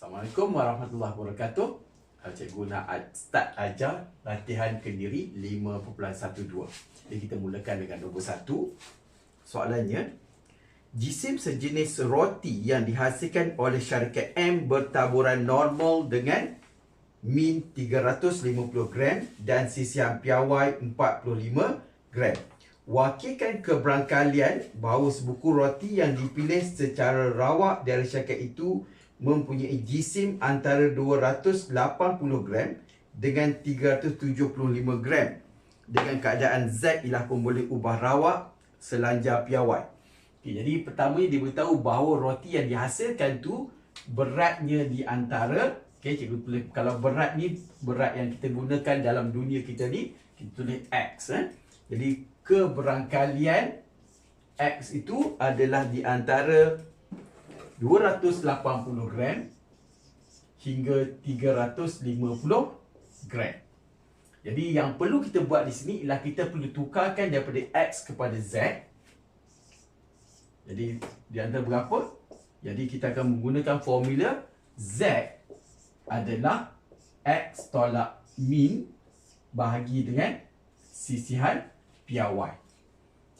Assalamualaikum warahmatullahi wabarakatuh. Cikgu nak start ajar latihan kendiri 5.12. Jadi kita mulakan dengan nombor 1. Soalannya, jisim sejenis roti yang dihasilkan oleh syarikat M bertaburan normal dengan min 350 gram dan sisian piawai 45 gram. Wakilkan keberangkalian bahawa sebuku roti yang dipilih secara rawak dari syarikat itu mempunyai jisim antara 280 gram dengan 375 gram dengan keadaan Z ialah pun boleh ubah rawak selanjar piawai. Okay, jadi pertama dia beritahu bahawa roti yang dihasilkan tu beratnya di antara okay, cikgu tulis kalau berat ni berat yang kita gunakan dalam dunia kita ni kita tulis X eh. Jadi keberangkalian X itu adalah di antara 280 gram hingga 350 gram. Jadi yang perlu kita buat di sini ialah kita perlu tukarkan daripada X kepada Z. Jadi di antara berapa? Jadi kita akan menggunakan formula Z adalah X tolak min bahagi dengan sisihan piawai.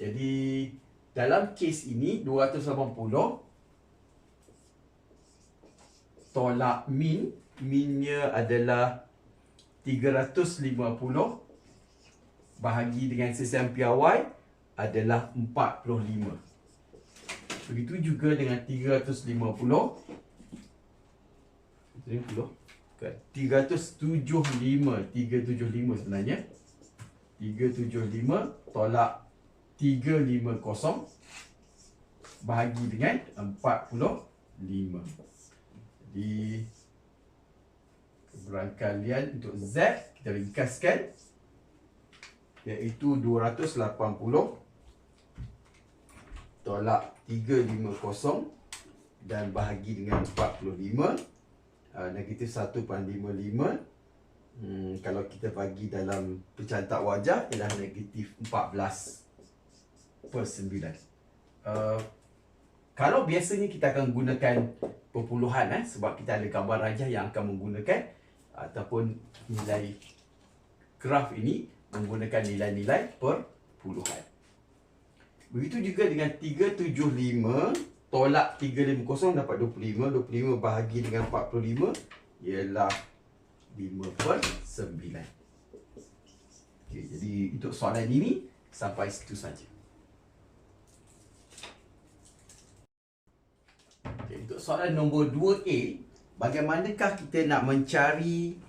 Jadi dalam kes ini 280 tolak min. Minnya adalah 350 bahagi dengan sisian piawai adalah 45. Begitu juga dengan 350 350 kan 375 375 sebenarnya. 375 tolak 350 bahagi dengan 45 jadi keberangkalian untuk Z kita ringkaskan iaitu 280 tolak 350 dan bahagi dengan 45 uh, negatif 1.55 hmm, kalau kita bagi dalam pencantak wajah ialah negatif 14 per 9 uh, kalau biasanya kita akan gunakan perpuluhan eh, sebab kita ada gambar rajah yang akan menggunakan ataupun nilai graf ini menggunakan nilai-nilai perpuluhan. Begitu juga dengan 375 tolak 350 dapat 25. 25 bahagi dengan 45 ialah 5 per 9. Okay, jadi untuk soalan ini sampai situ saja. Okay, untuk soalan nombor 2A, bagaimanakah kita nak mencari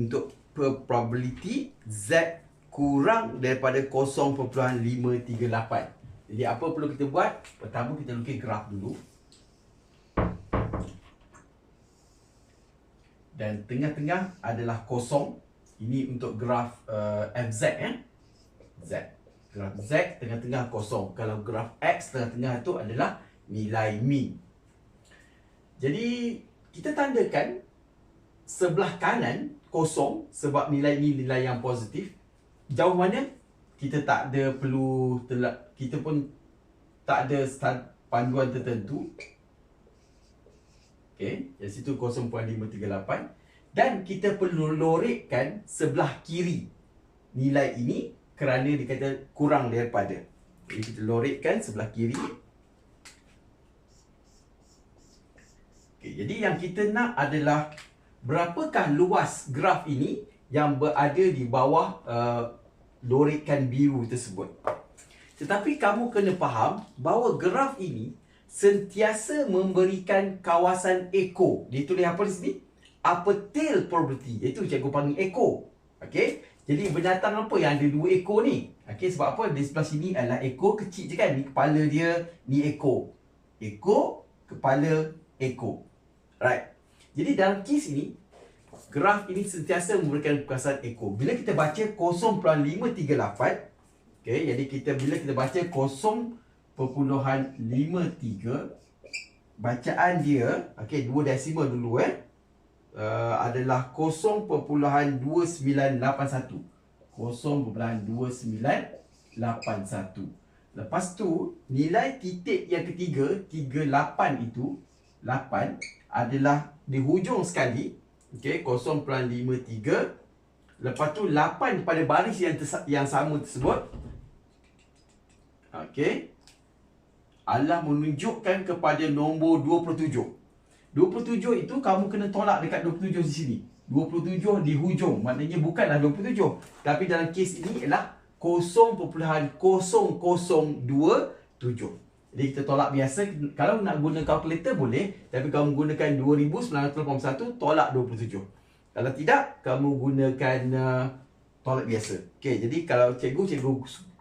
untuk probability Z kurang daripada 0.538. Jadi apa perlu kita buat? Pertama kita lukis graf dulu. Dan tengah-tengah adalah kosong. Ini untuk graf uh, FZ eh. Z. Graf Z tengah-tengah kosong. Kalau graf X tengah-tengah itu adalah nilai min. Jadi kita tandakan sebelah kanan kosong sebab nilai ni nilai yang positif. Jauh mana? Kita tak ada perlu telak, kita pun tak ada start panduan tertentu. Okey, dari situ 0.538 dan kita perlu lorekkan sebelah kiri nilai ini kerana dikata kurang daripada. Jadi kita lorekkan sebelah kiri Okay, jadi yang kita nak adalah berapakah luas graf ini yang berada di bawah uh, lorekan biru tersebut. Tetapi kamu kena faham bahawa graf ini sentiasa memberikan kawasan echo. Dia tulis apa di sini? Apertile probability. Itu cikgu panggil echo. Okey. Jadi binatang apa yang ada dua ekor ni? Okey, sebab apa? Di sebelah sini adalah ekor kecil je kan? Ni kepala dia, ni ekor. Ekor, kepala, ekor. Right. Jadi dalam kes ini, graf ini sentiasa memberikan perkataan ekor. Bila kita baca 0.538, okay, jadi kita bila kita baca 0.53, bacaan dia, okay, dua desimal dulu eh, uh, adalah 0.2981. 0.2981. Lepas tu, nilai titik yang ketiga, 38 itu, 8 adalah di hujung sekali. Okey, 0.53. Lepas tu 8 pada baris yang yang sama tersebut. Okey. Allah menunjukkan kepada nombor 27. 27 itu kamu kena tolak dekat 27 di sini. 27 di hujung. Maknanya bukanlah 27. Tapi dalam kes ini ialah 0.0027. Jadi kita tolak biasa. Kalau nak guna kalkulator boleh. Tapi kamu gunakan 2981 tolak 27. Kalau tidak, kamu gunakan uh, tolak biasa. Okey, jadi kalau cikgu, cikgu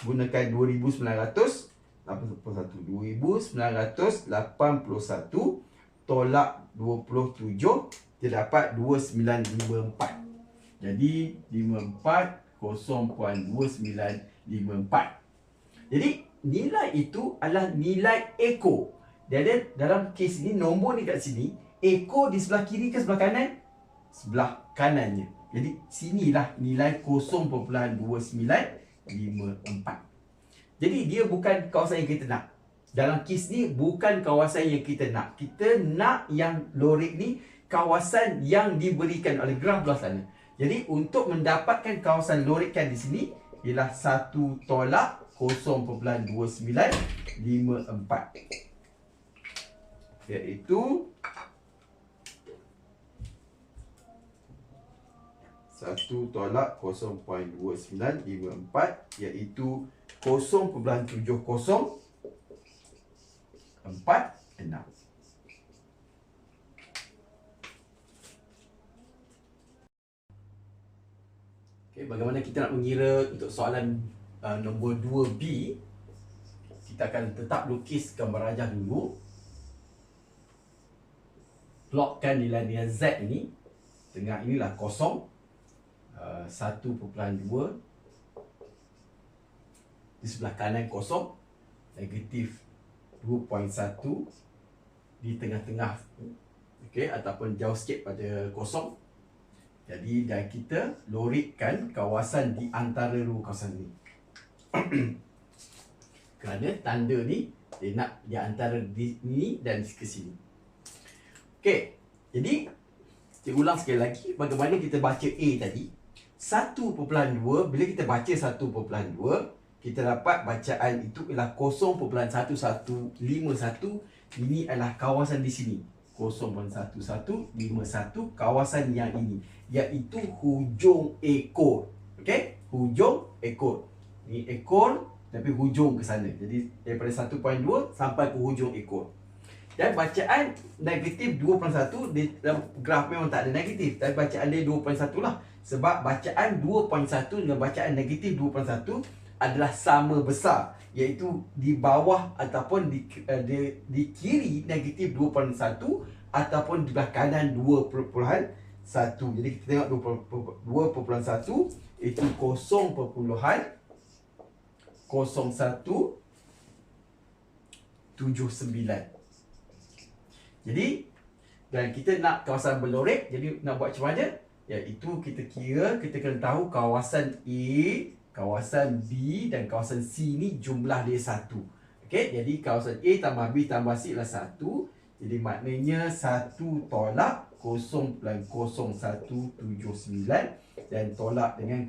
gunakan 2900 81 2981 tolak 27 dia dapat 2954 jadi 54 0.2954 jadi nilai itu adalah nilai ekor jadi dalam kes ini nombor ni kat sini ekor di sebelah kiri ke sebelah kanan sebelah kanannya jadi sinilah nilai 0.2954 jadi dia bukan kawasan yang kita nak. Dalam kes ni bukan kawasan yang kita nak. Kita nak yang lorik ni kawasan yang diberikan oleh graf belah sana. Jadi untuk mendapatkan kawasan lorikan di sini ialah satu tolak 0.2954 iaitu satu tolak 0.2954 iaitu 0.70 Okay, bagaimana kita nak mengira untuk soalan uh, nombor 2B Kita akan tetap lukis gambar rajah dulu. Plotkan nilai-nilai Z ini Tengah inilah kosong uh, 1.2 di sebelah kanan kosong negatif 2.1 di tengah-tengah okey ataupun jauh sikit pada kosong. Jadi dan kita lorikkan kawasan di antara dua kawasan ni kerana tanda ni dia nak di antara di ni dan ke sini. Okey jadi kita ulang sekali lagi bagaimana kita baca A tadi. 1.2 bila kita baca 1.2 kita dapat bacaan itu ialah 0.1151 ini adalah kawasan di sini. 0.1151 kawasan yang ini iaitu hujung ekor. Okey? Hujung ekor ini ekor tapi hujung ke sana. Jadi daripada 1.2 sampai ke hujung ekor. Dan bacaan negatif 2.1 di dalam graf memang tak ada negatif tapi bacaan dia 2.1 lah. Sebab bacaan 2.1 dengan bacaan negatif 2.1 adalah sama besar. Iaitu di bawah ataupun di uh, di, di kiri negatif 2.1 ataupun di belah kanan 2.1 jadi kita tengok 2.1 itu 0.01 79 jadi dan kita nak kawasan berlorek jadi nak buat macam mana iaitu kita kira kita kena tahu kawasan A kawasan B dan kawasan C ni jumlah dia satu. Okey, jadi kawasan A tambah B tambah C lah satu. Jadi maknanya satu tolak 0.0179 dan tolak dengan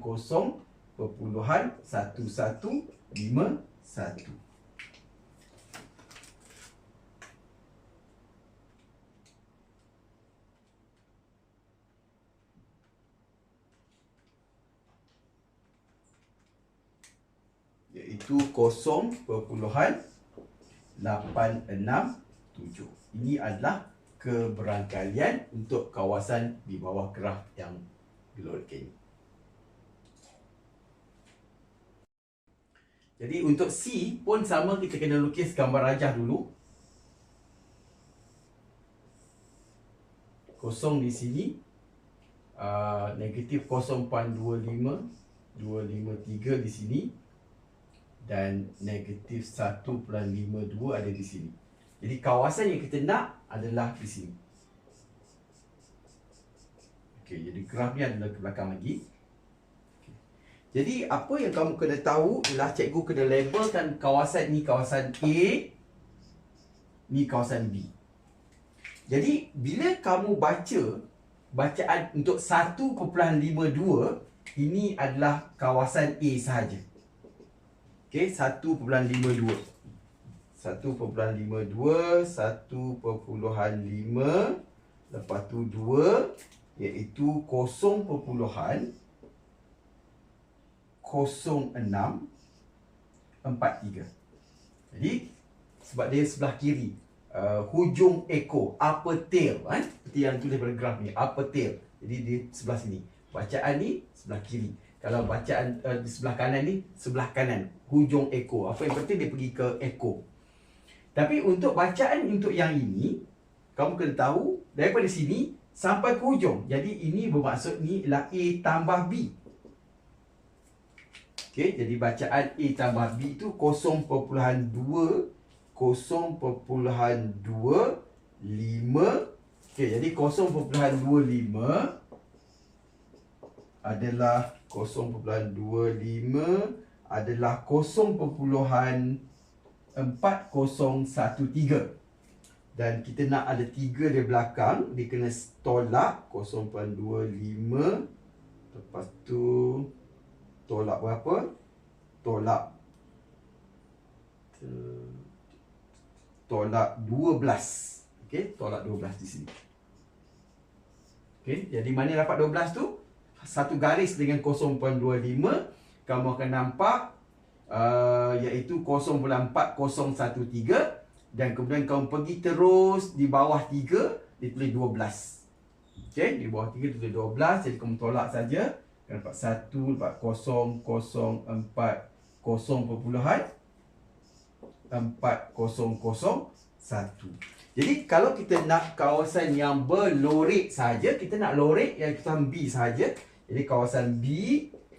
0.1151. iaitu 0.867. Ini adalah keberangkalian untuk kawasan di bawah graf yang dilorkan Jadi untuk C pun sama kita kena lukis gambar rajah dulu. Kosong di sini. Uh, negatif 0.25 253 di sini dan negatif 1.52 ada di sini. Jadi kawasan yang kita nak adalah di sini. Okey, jadi graf ni adalah ke belakang lagi. Jadi apa yang kamu kena tahu ialah cikgu kena labelkan kawasan ni kawasan A, ni kawasan B. Jadi bila kamu baca bacaan untuk 1.52 ini adalah kawasan A sahaja. Okey, 1.52. 1.52 1.5 lepas tu 2 iaitu 0. 0.06 43. Jadi sebab dia sebelah kiri uh, hujung ekor upper tail kan seperti yang tulis pada graf ni upper tail. Jadi dia sebelah sini. Bacaan ni sebelah kiri. Kalau bacaan uh, di sebelah kanan ni sebelah kanan hujung ekor. Apa yang penting dia pergi ke ekor. Tapi untuk bacaan untuk yang ini kamu kena tahu daripada sini sampai ke hujung. Jadi ini bermaksud ni ialah A tambah B. Okey, jadi bacaan A tambah B itu 0.2 0.25 Okey, jadi 0.25 adalah 0.25 adalah 0.4013 dan kita nak ada 3 di belakang dia kena tolak 0.25 lepas tu tolak berapa tolak tolak 12 okey tolak 12 di sini. Okey jadi mana dapat 12 tu? Satu garis dengan 0.25 kamu akan nampak uh, iaitu 0.4013 dan kemudian kamu pergi terus di bawah 3 dia tulis 12 okey di bawah 3 tulis 12 jadi kamu tolak saja akan dapat 1 dapat 0 0 4 0 perpuluhan 4 0 0 1 jadi kalau kita nak kawasan yang berlorek saja kita nak lorek yang kita B saja. Jadi kawasan B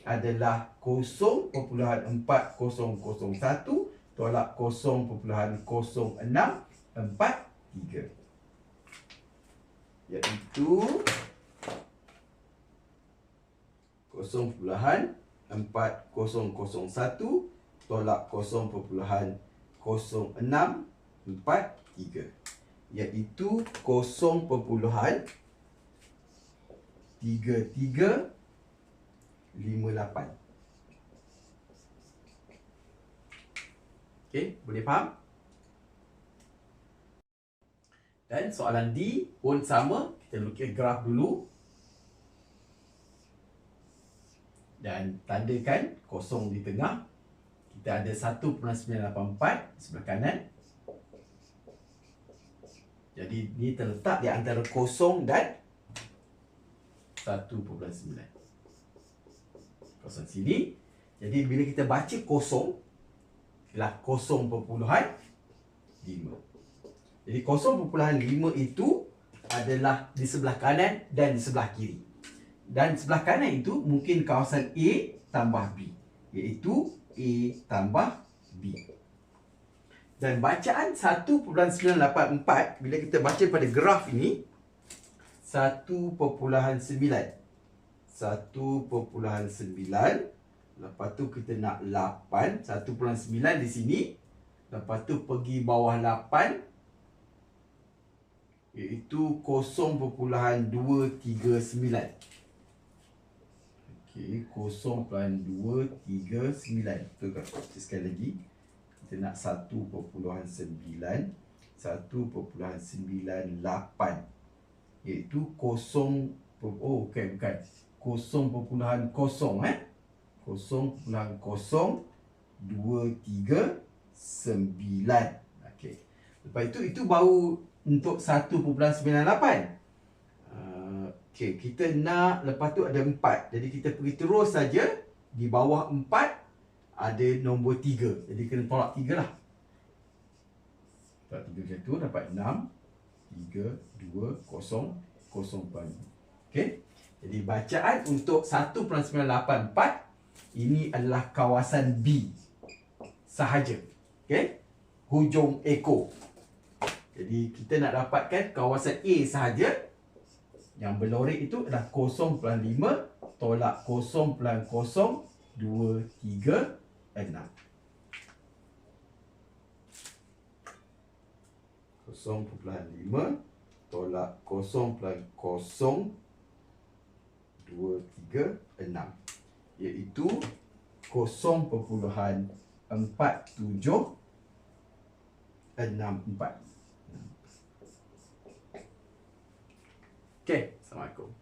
adalah 0.4001 tolak 0.0643 iaitu 0.4001 tolak 0.0643 iaitu 0.3358 Okey, boleh faham? Dan soalan D pun sama. Kita lukis graf dulu. Dan tandakan kosong di tengah. Kita ada 1.984 sebelah kanan. Jadi ni terletak di antara kosong dan 1.9. Kosong sini. Jadi bila kita baca kosong, ialah 0.5 Jadi 0.5 itu adalah di sebelah kanan dan di sebelah kiri Dan sebelah kanan itu mungkin kawasan A tambah B Iaitu A tambah B. Dan bacaan 1.984 bila kita baca pada graf ini 1.9 1.9 Lepas tu kita nak 8 1.9 di sini Lepas tu pergi bawah 8 Iaitu 0.239 Okey, 0.239 Betul kan? Sekali lagi. Kita nak 1.9 1.98 Iaitu 0 Oh, bukan, bukan. 0.0 eh? 0.023 9 Okey. Lepas itu itu baru untuk 1.98 uh, Okey, kita nak lepas tu ada 4 Jadi kita pergi terus saja Di bawah 4 Ada nombor 3 Jadi kena tolak 3 lah Tolak 3 macam tu dapat 6 3, 2, 0, 0 Okey Jadi bacaan untuk 1.984 ini adalah kawasan B sahaja. Okey? Hujung ekor. Jadi kita nak dapatkan kawasan A sahaja yang belorik itu adalah 0.5 tolak 0.0236. 0.5 tolak 0.0236 iaitu 0.47 enam empat Okay, Assalamualaikum.